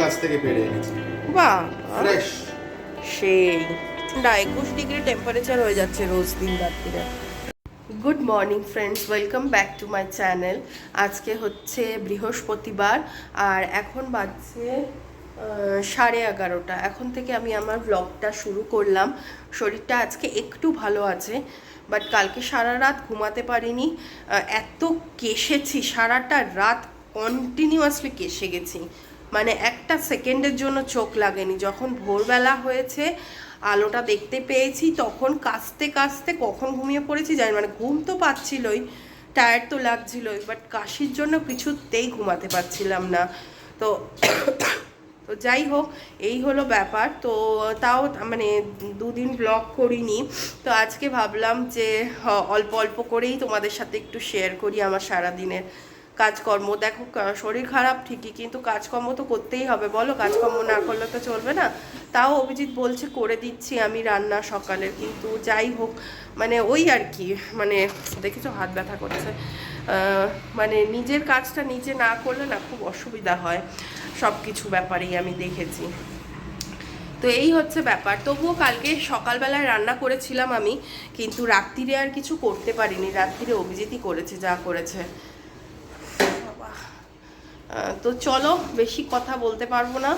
গাছ থেকে পেড়ে এনেছি। বাহ ফ্রেশ সেই। ঠান্ডা একুশ ডিগ্রি টেম্পারেচার হয়ে যাচ্ছে রোজ দিন রাত্রিরে। Good morning friends welcome back to my channel আজকে হচ্ছে বৃহস্পতিবার আর এখন বাজছে সাড়ে এগারোটা। এখন থেকে আমি আমার ব্লগটা শুরু করলাম। শরীরটা আজকে একটু ভালো আছে বাট কালকে সারা রাত ঘুমাতে পারিনি। এত কেশেছি সারাটা রাত কন্টিনিউয়াসলি কেসে গেছি। মানে একটা সেকেন্ডের জন্য চোখ লাগেনি। যখন ভোরবেলা হয়েছে, আলোটা দেখতে পেয়েছি, তখন কাস্তে কাস্তে কখন ঘুমিয়ে পড়েছি জানি মানে ঘুম তো পাচ্ছিলই টায়ার্ড তো লাগছিলই বাট কাশির জন্য কিছুতেই ঘুমাতে পারছিলাম না। তো তো যাই হোক, এই হলো ব্যাপার। তো তাও মানে দুদিন ব্লগ করিনি, তো আজকে ভাবলাম যে, অল্প অল্প করেই তোমাদের সাথে একটু শেয়ার করি আমার সারাদিনের। কাজকর্ম, দেখো শরীর খারাপ ঠিকই, কিন্তু কাজকর্ম তো করতেই হবে, বলো, কাজকর্ম না করলে তো চলবে না। তাও অভিজিৎ বলছে, করে দিচ্ছি আমি রান্না সকালের। কিন্তু যাই হোক মানে ওই আর কি মানে দেখেছ, হাত ব্যথা করছে। মানে নিজের কাজটা নিজে না করলে না খুব অসুবিধা হয়। সব কিছু ব্যাপারেই আমি দেখেছি। তো এই হচ্ছে ব্যাপার। তবুও কালকে সকালবেলায় রান্না করেছিলাম আমি, কিন্তু রাত্রিরে আর কিছু করতে পারিনি। রাত্রিরে অভিজিৎই করেছে, যা করেছে। তো চলো, বেশি কথা বলতে পারব না।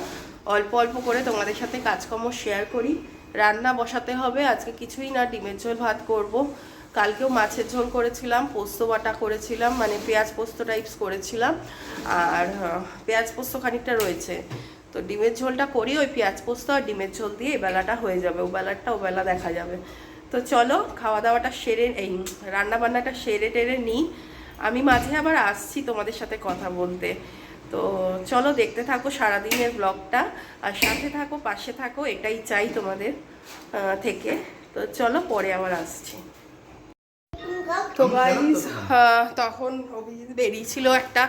অল্প অল্প করে তোমাদের সাথে কাজকর্ম শেয়ার করি। রান্না বসাতে হবে, আজকে কিছুই না, ডিমের ঝোল ভাত করব। কালকেও মাছের ঝোল করেছিলাম, পোস্ত বাটা করেছিলাম মানে পেঁয়াজ পোস্ত টাইপস করেছিলাম। আর পেঁয়াজ পোস্ত খানিকটা রয়েছে। তো ডিমের ঝোলটা করি, ওই পেঁয়াজ পোস্ত আর ডিমের ঝোল দিয়ে বেলাটা হয়ে যাবে, ও বেলাটা ও বেলা দেখা যাবে। তো চলো, খাওয়া দাওয়াটা সেরে, এই রান্না বান্নাটা সেরে টেরে নিই। আমি মাঝে আবার আসছি তোমাদের সাথে কথা বলতে। তো চলো দেখতে থাকো সারাদিনের ব্লগটা আর সাথে থাকো, পাশে থাকো, এটাই চাই তোমাদের থেকে। তো চলো পরে আবার আসছি। তো গাইজ তখন অভিজিৎ বেরিয়েছিল একটা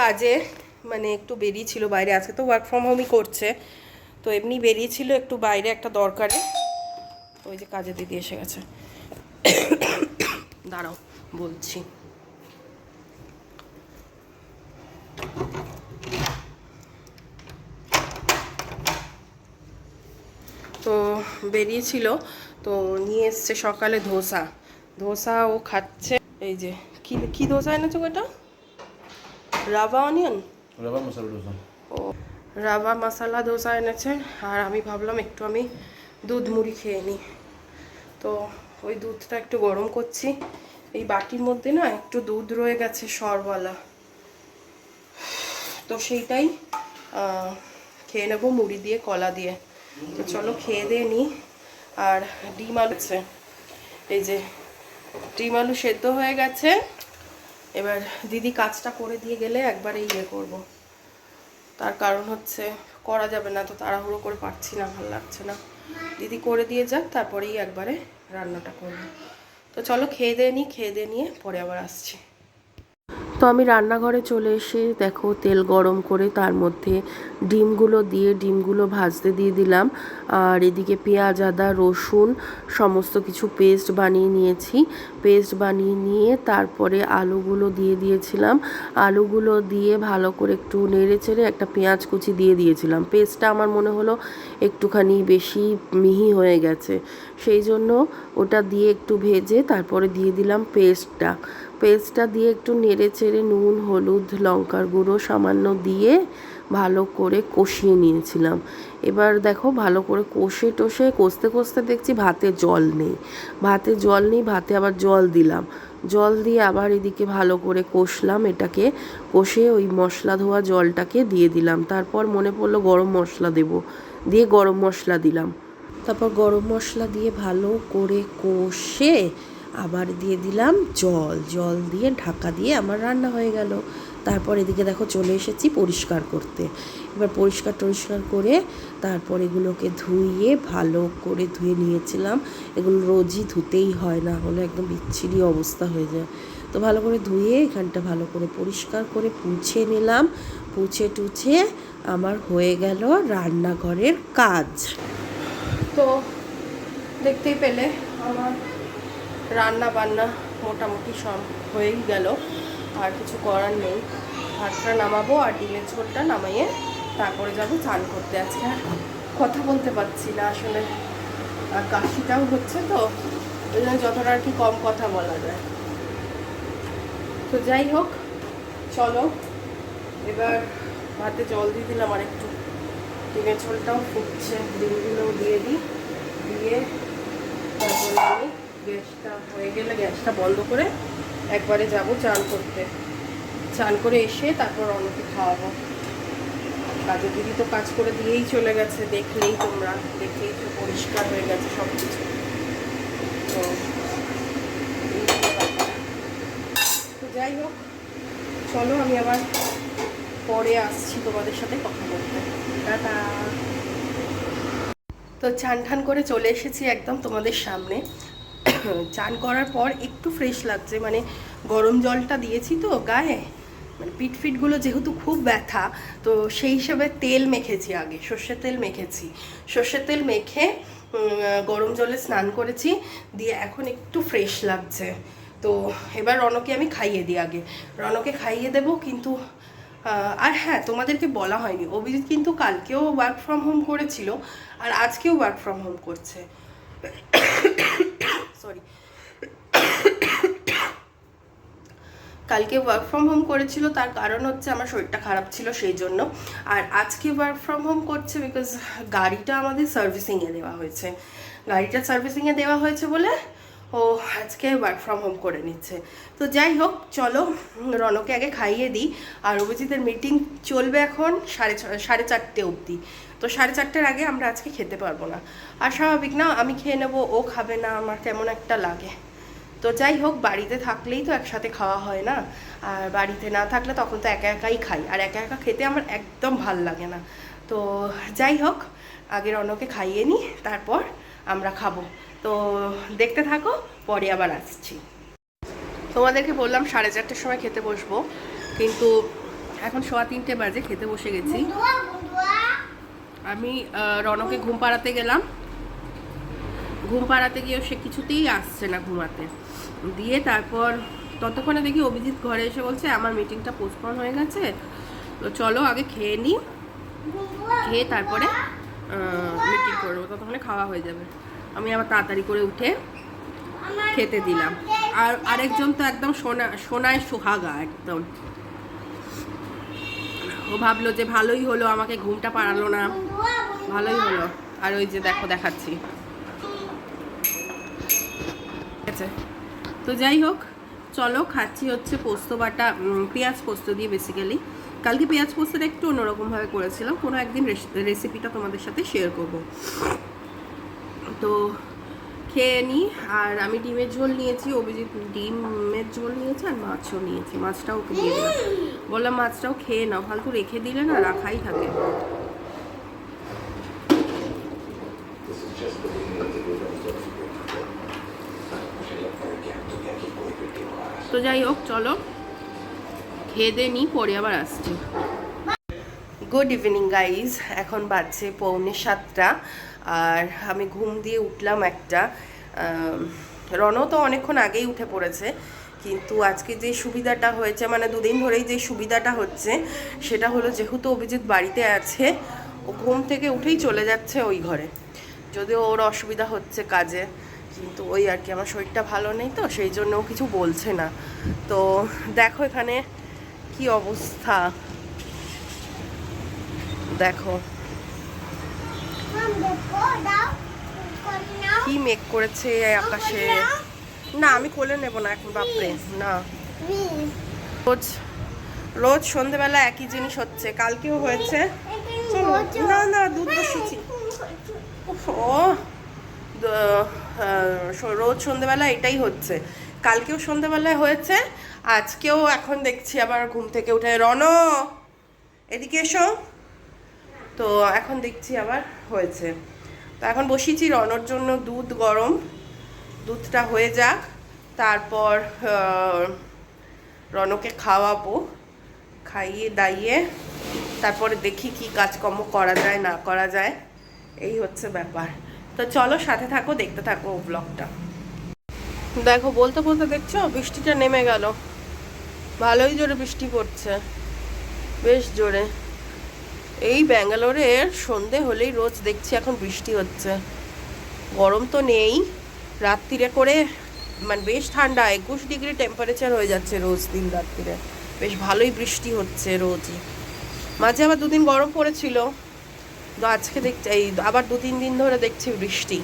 কাজে মানে একটু বেরিয়েছিল বাইরে। আজকে তো ওয়ার্ক ফ্রম হোমই করছে। তো এমনি বেরিয়েছিল একটু বাইরে একটা দরকারে। ওই যে কাজে দিদি এসে গেছে। দাঁড়াও, বলছি তো বেরিয়েছিল তো নিয়ে এসছে সকালে ধোসা। ধোসা ও খাচ্ছে। এই যে কি কি ধোসা এনেছো এটা রাভা অনিয়ন? রাবার মশলা ডোসা ও রাভা মশলা ধোসা এনেছে। আর আমি ভাবলাম একটু আমি দুধ মুড়ি খেয়ে নিই। তো ওই দুধটা একটু গরম করছি। এই বাটির মধ্যে না একটু দুধ রয়ে গেছে সরওয়ালা। তো সেইটাই খেয়ে নেব মুড়ি দিয়ে কলা দিয়ে। তো চলো খেয়ে দিয়ে নিই আর ডিম আলু আছে। এই যে ডিম আলু সেদ্ধ হয়ে গেছে। এবার দিদি কাজটা করে দিয়ে গেলে একবারে ইয়ে করব। তার কারণ হচ্ছে করা যাবে না, তো তাড়াহুড়ো করে পারছি না, ভালো লাগছে না। দিদি করে দিয়ে যাক, তারপরেই একবারে রান্নাটা করব। তো চলো খেয়ে দিয়ে নিই খেয়ে দিয়ে নিয়ে পরে আবার আসছি। তো আমি রান্নাঘরে চলে এসে দেখো তেল গরম করে তার মধ্যে ডিমগুলো দিয়ে ডিমগুলো ভাজতে দিয়ে দিলাম। আর এদিকে পেঁয়াজ, আদা, রসুন সমস্ত কিছু পেস্ট বানিয়ে নিয়েছি। পেস্ট বানিয়ে নিয়ে তারপরে আলুগুলো দিয়ে দিয়েছিলাম। আলুগুলো দিয়ে ভালো করে একটু নেড়ে চেড়ে একটা পেঁয়াজ কুচি দিয়ে দিয়েছিলাম। পেস্টটা আমার মনে হলো একটুখানি বেশি মিহি হয়ে গেছে। সেই জন্য ওটা দিয়ে একটু ভেজে তারপরে দিয়ে দিলাম পেস্টটা। পেস্টটা দিয়ে একটু নেড়ে চেড়ে নুন, হলুদ, লঙ্কার গুঁড়ো সামান্য দিয়ে ভালো করে কষিয়ে নিয়েছিলাম। এবার দেখো ভালো করে কষে টষে, কষতে কষতে দেখছি ভাতে জল নেই। ভাতে জল নেই, ভাতে আবার জল দিলাম। জল দিয়ে আবার এদিকে ভালো করে কষলাম এটাকে। কষে ওই মশলা ধোয়া জলটাকে দিয়ে দিলাম। তারপর মনে পড়ল গরম মশলা দেব। দিয়ে গরম মশলা দিলাম। তারপর গরম মশলা দিয়ে ভালো করে কষে আবার দিয়ে দিলাম জল। জল দিয়ে ঢাকা দিয়ে আমার রান্না হয়ে গেল। তারপর এদিকে দেখো চলে এসেছি পরিষ্কার করতে। এবার পরিষ্কার টরিষ্কার করে তারপর এগুলোকে ধুইয়ে ভালো করে ধুয়ে নিয়েছিলাম। এগুলো রোজই ধুতেই হয়, না হলে একদম বিচ্ছিরি অবস্থা হয়ে যায়। তো ভালো করে ধুয়ে এখানটা ভালো করে পরিষ্কার করে পুছে নিলাম। পুছে টুছে আমার হয়ে গেল রান্নাঘরের কাজ। তো দেখতেই পেলে? আমার রান্না বান্না মোটামুটি সব হয়েই গেল। আর কিছু করার নেই। ভাতটা নামাবো আর ডিমের ঝোলটা নামাইয়ে তারপরে যাব চান করতে। আজকে আর কথা বলতে পারছি না আসলে। আর কাশিটাও হচ্ছে তো, ওই জন্য যতটা আর কি কম কথা বলা যায়। তো যাই হোক, চলো। এবার ভাতে জল দিয়ে দিলাম আর একটু। ডিমের ঝোলটাও ফুটছে। ডিমগুলো দিয়ে দিই। দিয়ে তারপরে আমি গ্যাসটা হয়ে গেলে গ্যাসটা বন্ধ করে একবারে যাব চান করতে। চান করে এসে তারপর অনেকে খাওয়াবো। কাজের দিদি তো কাজ করে দিয়েই চলে গেছে, দেখলেই তোমরা, দেখলেই তো পরিষ্কার হয়ে গেছে সব কিছু তো যাই হোক, চলো আমি আবার পরে আসছি তোমাদের সাথে কথা বলতে। তো চান করে চলে এসেছি একদম তোমাদের সামনে। চান করার পর একটু ফ্রেশ লাগছে। মানে গরম জলটা দিয়েছি তো গায়ে। মানে পিঠ ফিটগুলো যেহেতু খুব ব্যথা, তো সেই হিসেবে তেল মেখেছি আগে, সর্ষের তেল মেখেছি। সর্ষের তেল মেখে গরম জলে স্নান করেছি, দিয়ে এখন একটু ফ্রেশ লাগছে। তো এবার রনকে আমি খাইয়ে দিই আগে। রনকে খাইয়ে দেবো কিন্তু আর হ্যাঁ তোমাদেরকে বলা হয়নি, অভিজিৎ কিন্তু কালকেও ওয়ার্ক ফ্রম হোম করেছিল, আর আজকেও ওয়ার্ক ফ্রম হোম করছে। সরি কালকে ওয়ার্ক ফ্রম হোম করেছিল, তার কারণ হচ্ছে আমার শরীরটা খারাপ ছিল সেই জন্য। আর আজকে ওয়ার্ক ফ্রম হোম করছে বিকজ গাড়িটা আমাদের সার্ভিসিংয়ে দেওয়া হয়েছে। গাড়িটা সার্ভিসিংয়ে দেওয়া হয়েছে বলে ও আজকে ওয়ার্ক ফ্রম হোম করে নিচ্ছে। তো যাই হোক, চলো রনকে আগে খাইয়ে দিই। আর অভিজিতের মিটিং চলবে এখন সাড়ে ছ, সাড়ে চারটে অবধি। তো সাড়ে চারটের আগে আমরা আজকে খেতে পারব না। আর স্বাভাবিক না, আমি খেয়ে নেব, ও খাবে না, আমার কেমন একটা লাগে। তো যাই হোক, বাড়িতে থাকলেই তো একসাথে খাওয়া হয় না। আর বাড়িতে না থাকলে তখন তো একা একাই খাই। আর একা একা খেতে আমার একদম ভালো লাগে না। তো যাই হোক আগের অন্যকে খাইয়ে নিই, তারপর আমরা খাব। তো দেখতে থাকো, পরে আবার আসছি। তোমাদেরকে বললাম সাড়ে চারটের সময় খেতে বসবো। কিন্তু এখন সোয়া তিনটে বাজে, খেতে বসে গেছি। আমি রনকে ঘুম পাড়াতে গেলাম। ঘুম পাড়াতে গিয়েও সে কিছুতেই আসছে না ঘুমাতে। দিয়ে তারপর ততক্ষণে দেখি অভিজিৎ ঘরে এসে বলছে, আমার মিটিংটা পোস্টপন হয়ে গেছে। তো চলো আগে খেয়ে নিই খেয়ে তারপরে মিটিং করব ততক্ষণে খাওয়া হয়ে যাবে। আমি আবার তাড়াতাড়ি করে উঠে খেতে দিলাম। আর আরেকজন তো একদম সোনা, সোনায় সোহাগা একদম। ও ভাবলো যে ভালোই হলো, আমাকে ঘুমটা পাড়ালো না। ভালোই হলো। আর ওই যে দেখো, দেখাচ্ছি। তো যাই হোক, চলো খাচ্ছি হচ্ছে পোস্ত বাটা পেঁয়াজ পোস্ত দিয়ে বেসিক্যালি কালকে পেঁয়াজ পোস্তটা একটু অন্যরকমভাবে করেছিলাম। কোনো একদিন রেসিপিটা তোমাদের সাথে শেয়ার করব। তো খেয়ে নিই আর আমি ডিমের ঝোল নিয়েছি, অভিজিৎ ডিমের ঝোল নিয়েছে আর মাছও নিয়েছি। মাছটাও দিয়ে দিলাম। বললাম, মাছটাও খেয়ে নাও। ফালতু রেখে দিলে না, রাখাই থাকে। যাই হোক, চলো। খেয়ে দিয়ে পরে আবার আসছি। গুড ইভিনিং গাইজ এখন বাজছে পৌনে সাতটা। আর আমি ঘুম দিয়ে উঠলাম একটা। রনও তো অনেকক্ষণ আগেই উঠে পড়েছে। কিন্তু আজকে যে সুবিধাটা হয়েছে মানে দুদিন ধরেই যে সুবিধাটা হচ্ছে, সেটা হলো যেহেতু অভিজিৎ বাড়িতে আছে, ও ঘুম থেকে উঠেই চলে যাচ্ছে ওই ঘরে। যদিও ওর অসুবিধা হচ্ছে কাজে। কিন্তু ওই আর কি, আমার শরীরটা ভালো নেই তো, সেই জন্য কিছু বলছে না। তো দেখো এখানে কি অবস্থা। দেখো। কি মেঘ করেছে আকাশে? না, আমি কোলে নেব না এখন, বাপরে, না। রোজ রোজ সন্ধেবেলা একই জিনিস হচ্ছে, কালকেও হয়েছে। না না, দুধ বসিয়েছি। ও রোজ সন্ধেবেলা এটাই হচ্ছে। কালকেও সন্ধেবেলায় হয়েছে, আজকেও এখন দেখছি আবার ঘুম থেকে উঠে রন এদিকে এসো। তো এখন দেখছি আবার হয়েছে। তো এখন বসিয়েছি রনর জন্য দুধ গরম। দুধটা হয়ে যাক, তারপর রনকে খাওয়াবো, খাইয়ে দাইয়ে, তারপরে দেখি কি কাজকর্ম করা যায়, না করা যায়। এই হচ্ছে ব্যাপার। তো চলো সাথে থাকো, দেখতে থাকো ব্লগটা দেখো, বলতে বলতে দেখছ, বৃষ্টিটা নেমে গেল। ভালোই জোরে বৃষ্টি পড়ছে। বেশ জোরে। এই ব্যাঙ্গালোরের সন্ধে হলেই রোজ দেখছি এখন বৃষ্টি হচ্ছে। গরম তো নেই। রাত্রিরে করে মানে বেশ ঠান্ডা, একুশ ডিগ্রি টেম্পারেচার হয়ে যাচ্ছে রোজ দিন রাত্রিরে। বেশ ভালোই বৃষ্টি হচ্ছে রোজই। মাঝে আবার দুদিন গরম পড়েছিল। তো আজকে দেখছি এই আবার দু, তিন দিন ধরে দেখছি বৃষ্টি।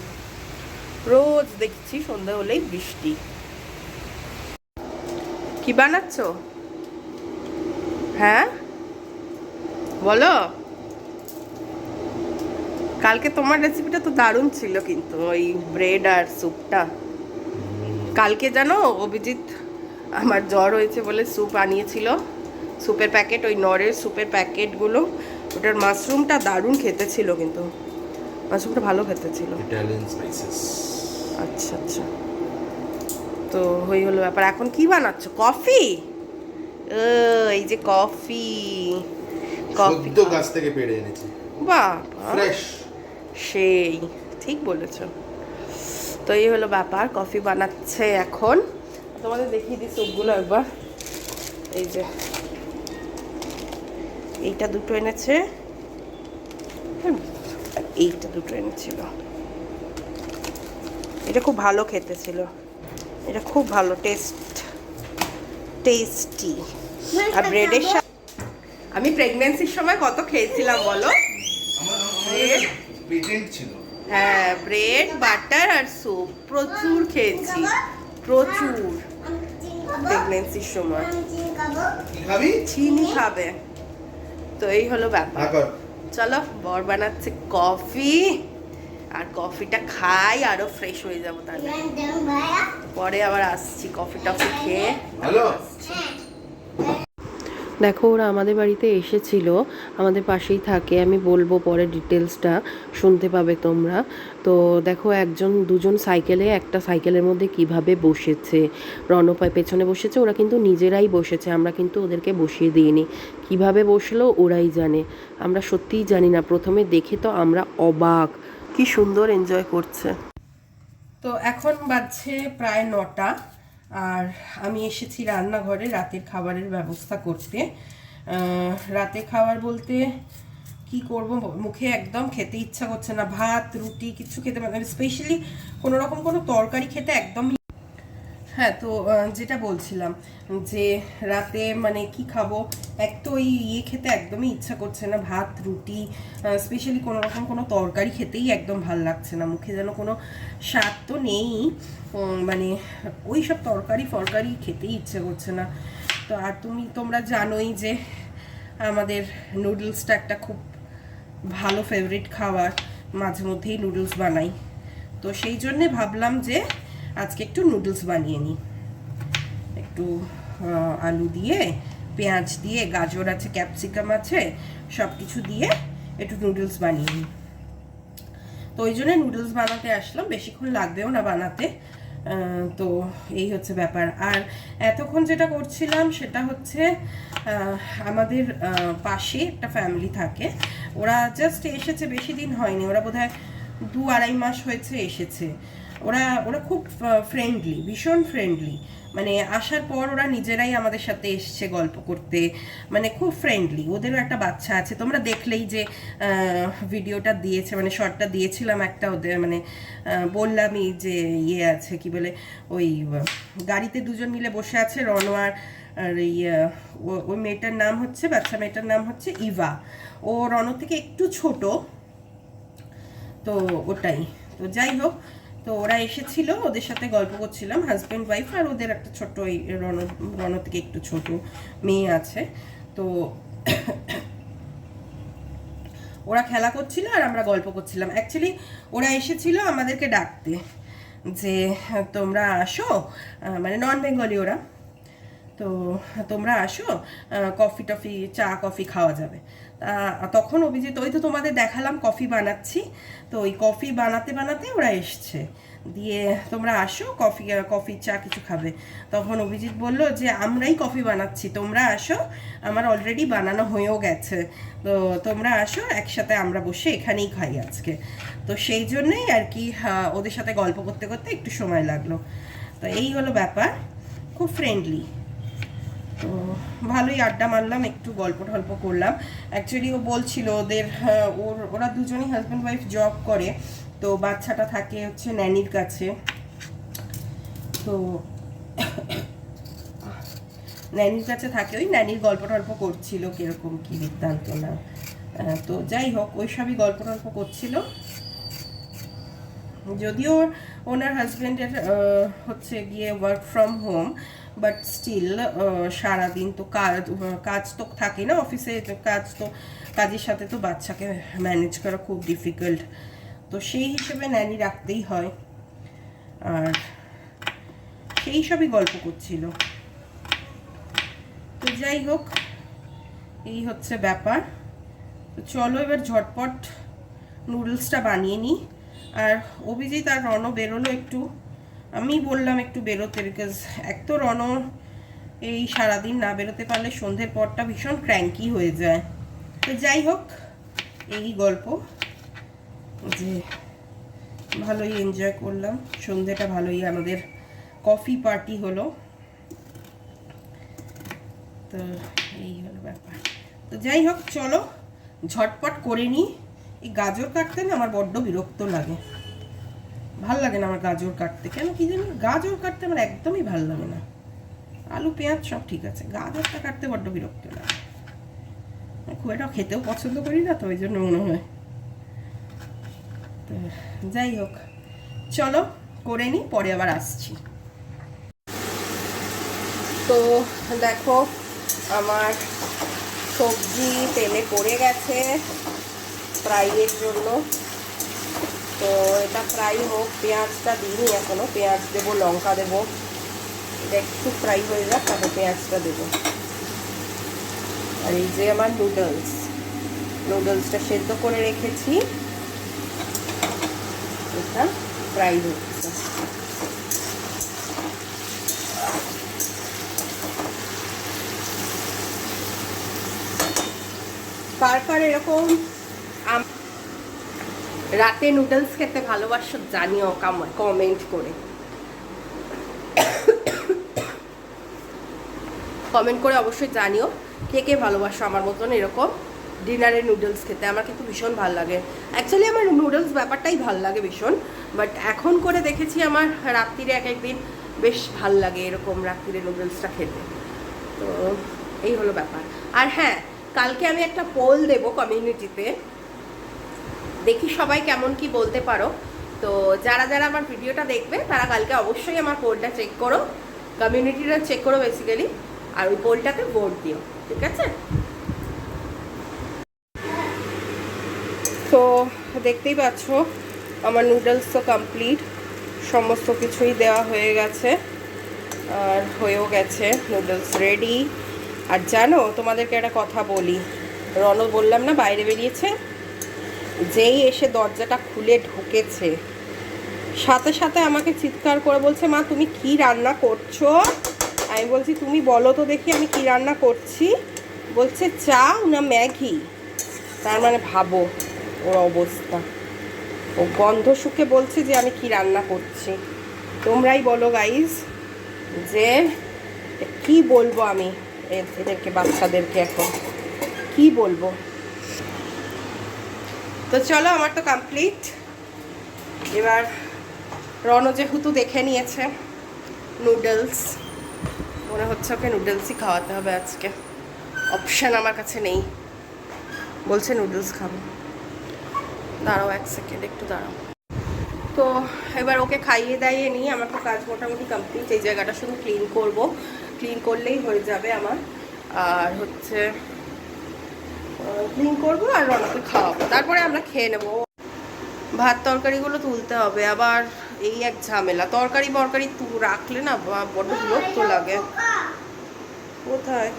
রোজ দেখছি সন্ধে হলেই বৃষ্টি। কি বানাচ্ছ? হ্যাঁ? বলো। কালকে তোমার রেসিপিটা তো দারুণ ছিল কিন্তু, ওই ব্রেড আর স্যুপটা কালকে জানো অভিজিৎ আমার জ্বর হয়েছে বলে স্যুপ আনিয়েছিল। স্যুপের প্যাকেট ওই নরের স্যুপের প্যাকেটগুলো ওটার মাশরুমটা দারুণ খেতে ছিল কিন্তু। মাশরুমটা ভালো খেতে ছিল। ইটালিয়ান স্পাইসেস আচ্ছা আচ্ছা। তো হই হলো ব্যাপার। এখন কি বানাচ্ছ? কফি? এই যে কফি। কফি। তো গাছ থেকে পেড়ে এনেছি। বাবা। ফ্রেশ সেই ঠিক বলেছ। তো এই হলো ব্যাপার কফি বানাচ্ছে এখন। তোমাদের দেখিয়ে দিই স্যুপগুলো একবার। এই যে। এইটা দুটো এনেছে। হুম, আর এইটা দুটো এনেছিল। এটা খুব ভালো খেতে ছিল। এটা খুব ভালো টেস্ট টেস্টি। আর ব্রেডের সাথে আমি প্রেগনেন্সির সময় কত খেয়েছিলাম বলো? হ্যাঁ ব্রেড বাটার আর স্যুপ প্রচুর খেয়েছি। প্রচুর। প্রেগনেন্সির সময়। চিনি খাবে। তো এই হলো ব্যাপার। হ্যাঁ চলো বর বানাচ্ছে কফি। আর কফিটা খাই আরও ফ্রেশ হয়ে যাব তাহলে। পরে আবার আসছি কফি টফি খেয়ে। হ্যালো? দেখো, ওরা আমাদের বাড়িতে এসেছিল, আমাদের পাশেই থাকে, আমি বলব পরে ডিটেলসটা শুনতে পাবে তোমরা। তো দেখো, একজন, দুজন সাইকেলে, একটা সাইকেলের মধ্যে কীভাবে বসেছে রণপায় পেছনে বসেছে, ওরা কিন্তু নিজেরাই বসেছে, আমরা কিন্তু ওদেরকে বসিয়ে দিইনি। কীভাবে বসল, ওরাই জানে। আমরা সত্যিই জানি না, প্রথমে দেখে তো আমরা অবাক। কি সুন্দর এনজয় করছে। তো এখন বাজছে প্রায় নটা। আর আমি এসেছি রান্নাঘরে রাতের খাবারের ব্যবস্থা করতে। রাতে খাবার বলতে কি করব? মুখে একদম খেতে ইচ্ছা করছে না। ভাত, রুটি, কিছু খেতে মানে স্পেশালি কোনো রকম কোনো তরকারি খেতে একদমই হ্যাঁ তো যেটা বলছিলাম যে রাতে মানে কি খাব, এক তো ওই ইয়ে খেতে একদমই ইচ্ছা করছে না, ভাত, রুটি স্পেশালি কোনো রকম কোনো তরকারি খেতেই একদম ভালো লাগছে না, মুখে যেন কোনো স্বাদ তো নেই মানে ওই সব তরকারি ফরকারি খেতেই ইচ্ছে করছে না। তো আর তুমি, তোমরা জানোই যে আমাদের নুডলসটা একটা খুব ভালো ফেভারিট খাবার, মাঝে মধ্যেই নুডলস বানাই। তো সেই জন্যে ভাবলাম যে আজকে একটু নুডলস বানিয়ে নিই। একটু আলু দিয়ে, পেঁয়াজ দিয়ে, গাজর আছে, ক্যাপসিকাম আছে সব কিছু দিয়ে একটু নুডলস বানিয়ে নিই। তো ওই জন্য নুডলস বানাতে আসলাম, বেশিক্ষণ লাগবেও না বানাতে। তো এই হচ্ছে ব্যাপার। আর এতক্ষণ যেটা করছিলাম সেটা হচ্ছে আমাদের পাশে একটা ফ্যামিলি থাকে। ওরা জাস্ট এসেছে, বেশি দিন হয়নি। ওরা বোধহয় দু আড়াই মাস হয়েছে এসেছে। ওরা ওরা খুব ফ্রেন্ডলি ভীষণ ফ্রেন্ডলি মানে আসার পর ওরা নিজেরাই আমাদের সাথে এসছে গল্প করতে। মানে খুব ফ্রেন্ডলি ওদেরও একটা বাচ্চা আছে। তোমরা দেখলেই যে ভিডিওটা দিয়েছে মানে শর্টটা দিয়েছিলাম একটা ওদের মানে বললামই যে ইয়ে আছে, কি বলে, ওই গাড়িতে দুজন মিলে বসে আছে রনোয়ার আর ও- ওই মেয়েটার নাম হচ্ছে, বাচ্চা মেয়েটার নাম হচ্ছে ইভা। ও রণ থেকে একটু ছোট। তো ওটাই। তো যাই হোক তো ওরা এসেছিল, ওদের সাথে গল্প করছিলাম হাজব্যান্ড ওয়াইফ আর ওদের একটা ছোট্ট ওই রণ রণ থেকে একটু ছোট মেয়ে আছে। তো ওরা খেলা করছিল আর আমরা গল্প করছিলাম। অ্যাকচুয়ালি ওরা এসেছিল আমাদেরকে ডাকতে যে, তোমরা আসো। মানে নন বেঙ্গলি ওরা। তো তোমরা আসো কফি টফি, চা কফি খাওয়া যাবে। তখন অভিজিৎ, ওই তো তোমাদের দেখালাম কফি বানাচ্ছি। তো ওই কফি বানাতে বানাতে ওরা এসছে। দিয়ে তোমরা আসো কফি কফি চা কিছু খাবে। তখন অভিজিৎ বলল যে, আমরাই কফি বানাচ্ছি, তোমরা আসো। আমার অলরেডি বানানো হয়েও গেছে। তো তোমরা আসো, একসাথে আমরা বসে এখানেই খাই আজকে। তো সেই জন্যই আর কি ওদের সাথে গল্প করতে করতে একটু সময় লাগল। তো এই হলো ব্যাপার। খুব ফ্রেন্ডলি তো ভালোই আড্ডা মারলাম একটু গল্প টল্প করলাম। অ্যাকচুয়ালি ও বলছিল ওদের হ্যাঁ, ওর ওরা দুজনেই হাজব্যান্ড ওয়াইফ জব করে। তো বাচ্চাটা থাকে হচ্ছে ন্যানির কাছে। তো ন্যানির কাছে থাকে ওই ন্যানির গল্প টল্প করছিল কীরকম কি বৃত্তান্ত না। আহ, তো যাই হোক ওই সবই গল্প টল্প করছিল। যদিও ওনার হাজব্যান্ডের হচ্ছে গিয়ে work from home but still সারাদিন তো কাজ কাজ তো থাকে না অফিসে কাজ তো, কাজের সাথে তো বাচ্চাকে ম্যানেজ করা খুব ডিফিকাল্ট তো সেই হিসেবে ন্যানি রাখতেই হয়। আর সেই সবই গল্প করছিল। তো যাই হোক, এই হচ্ছে ব্যাপার। তো চলো এবার ঝটপট নুডলসটা বানিয়ে নিই। আর অভিজিৎ আর রণ বেরোলো একটু। আমি বললাম একটু বেরোতে বিকজ এক তো রণ এই সারাদিন না বেরোতে পারলে সন্ধ্যের পরটা ভীষণ ক্র্যাঙ্কি হয়ে যায়। তো যাই হোক, এই গল্প যে ভালোই এনজয় করলাম, সন্ধ্যেটা ভালোই আমাদের কফি পার্টি হলো। তো এই হলো ব্যাপার। তো যাই হোক, চলো ঝটপট করে নিই। এই গাজর কাটতে না আমার বড্ড বিরক্ত লাগে। ভালো লাগে না আমার গাজর কাটতে। কেন কি জানি? গাজর কাটতে আমার একদমই ভালো লাগে না। আলু, পেঁয়াজ সব ঠিক আছে। গাজরটা কাটতে বড্ড বিরক্ত লাগে। খুব একটা খেতেও পছন্দ করি না, তো ওই জন্য মনে হয়। তো যাই হোক, চলো করে নিই পরে আবার আসছি। তো দেখো, আমার সবজি তেলে পড়ে গেছে ফ্রাইয়ের জন্য। তো এটা ফ্রাই হোক, পেঁয়াজটা দিইনি এখনও, পেঁয়াজ দেবো, লঙ্কা দেবো। এটা একটু ফ্রাই হয়ে যাক, তারপর পেঁয়াজটা দেবো। আর এই যে আমার নুডলস, নুডলসটা সেদ্ধ করে রেখেছি। এটা ফ্রাই হচ্ছে। কার কার এরকম রাতে নুডলস খেতে ভালোবাসো, জানিও কমেন্ট করে। কমেন্ট করে অবশ্যই জানিও কে কে ভালোবাসো আমার মতন এরকম ডিনারে নুডলস খেতে। আমার কিন্তু ভীষণ ভালো লাগে। অ্যাকচুয়ালি আমার নুডলস ব্যাপারটাই ভালো লাগে ভীষণ বাট এখন করে দেখেছি আমার রাত্রিরে এক একদিন বেশ ভালো লাগে এরকম রাত্রিরে নুডলসটা খেতে। তো এই হলো ব্যাপার। আর হ্যাঁ কালকে আমি একটা পোল দেব কমিউনিটিতে দেখি সবাই কেমন কি বলতে পারো। তো যারা যারা আমার ভিডিওটা দেখবে, তারা কালকে অবশ্যই আমার পোলটা চেক করো। কমিউনিটিটা চেক করো বেসিক্যালি আর ওই পোলটাতে ভোট দিও, ঠিক আছে? তো দেখতেই পাচ্ছ, আমার নুডলস তো কমপ্লিট সমস্ত কিছুই দেওয়া হয়ে গেছে। আর হয়েও গেছে নুডলস রেডি আর জানো, তোমাদেরকে একটা কথা বলি রণ বললাম না, বাইরে বেরিয়েছে? যেই এসে দরজাটা খুলে ঢুকেছে, সাথে সাথে আমাকে চিৎকার করে বলছে, মা, তুমি কি রান্না করছ? আমি বলছি, তুমি বলো তো দেখি আমি কি রান্না করছি। বলছে, চা, না ম্যাগি? তার মানে ভাবো ওর অবস্থা। ও গন্ধ শুকে বলছে যে, আমি কি রান্না করছি? তোমরাই বলো গাইজ যে কি বলব আমি এদেরকে, বাচ্চাদেরকে এখন। কি বলব? তো চলো, আমার তো কমপ্লিট এবার রণ যেহেতু দেখে নিয়েছে নুডলস মনে হচ্ছে ওকে নুডলসই খাওয়াতে হবে আজকে। অপশান আমার কাছে নেই। বলছে নুডলস খাব। দাঁড়াও এক সেকেন্ড একটু দাঁড়াও। তো এবার ওকে খাইয়ে দাইয়ে নিই আমার তো কাজ মোটামুটি কমপ্লিট এই জায়গাটা শুধু ক্লিন করব। ক্লিন করলেই হয়ে যাবে আমার। আর হচ্ছে ক্লিন করব আর রনকে খাওয়াবো। তারপরে আমরা খেয়ে নেব। ভাত তরকারিগুলো তুলতে হবে। আবার এই এক ঝামেলা। তরকারি বরকারি রাখলে না বড্ড বিরক্ত লাগে। কোথায়?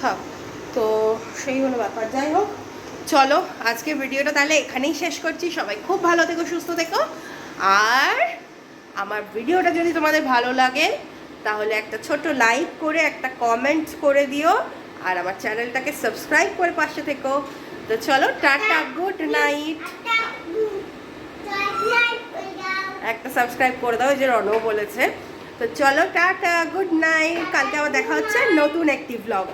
থাক। তো সেই হলো ব্যাপার। যাই হোক, চলো আজকে ভিডিওটা তাহলে এখানেই শেষ করছি। সবাই খুব ভালো থেকো, সুস্থ থেকো। আর আমার ভিডিওটা যদি তোমাদের ভালো লাগে, তাহলে একটা ছোট লাইক করে, একটা কমেন্ট করে দিও। আর আমার চ্যানেলটাকে সাবস্ক্রাইব করে পাশে থেকো। তো চলো, টাটা, গুড নাইট। একটা সাবস্ক্রাইব করে দাও যে রনও বলেছে। তো চলো, টাটা, গুড নাইট। কালকে আবার দেখা হচ্ছে নতুন একটি ব্লগ